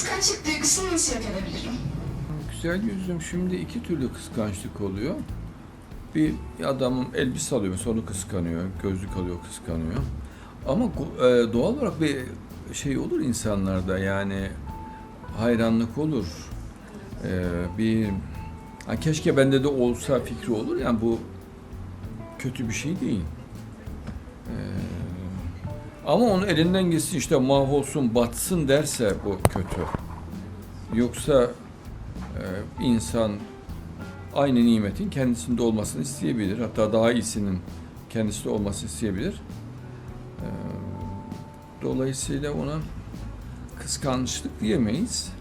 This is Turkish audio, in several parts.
Kıskançlık duygusunu nasıl yok edebilirim? Güzel yüzüm şimdi iki türlü kıskançlık oluyor. Bir adamın elbise alıyor, sonra onu kıskanıyor, gözlük alıyor, kıskanıyor. Ama e, doğal olarak bir şey olur insanlarda yani hayranlık olur. E, bir ha, keşke bende de olsa fikri olur yani bu kötü bir şey değil. E, ama onun elinden gitsin işte mahvolsun, batsın derse bu kötü. Yoksa ee, insan aynı nimetin kendisinde olmasını isteyebilir. Hatta daha iyisinin kendisinde olmasını isteyebilir. Ee, Dolayısıyla ona kıskançlık diyemeyiz.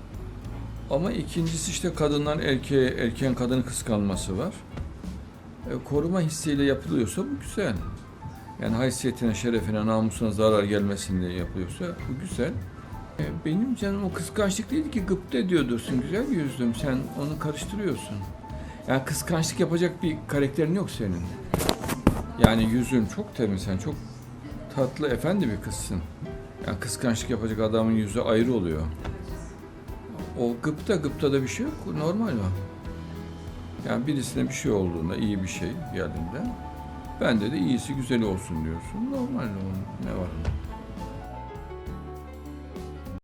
Ama ikincisi işte kadından erkeğe, erkeğin kadını kıskanması var. Ee, Koruma hissiyle yapılıyorsa bu güzel. Yani haysiyetine, şerefine, namusuna zarar gelmesin diye yapılıyorsa bu güzel. E, Benim canım o kıskançlık değil ki gıpta diyorsun güzel yüzlüm sen onu karıştırıyorsun. Yani kıskançlık yapacak bir karakterin yok senin. Yani yüzün çok temiz sen çok tatlı efendi bir kızsın. Yani kıskançlık yapacak adamın yüzü ayrı oluyor. O gıpta gıpta da bir şey yok normal o. Yani birisine bir şey olduğunda iyi bir şey geldiğinde bende de iyisi güzeli olsun diyorsun. Normal ne var?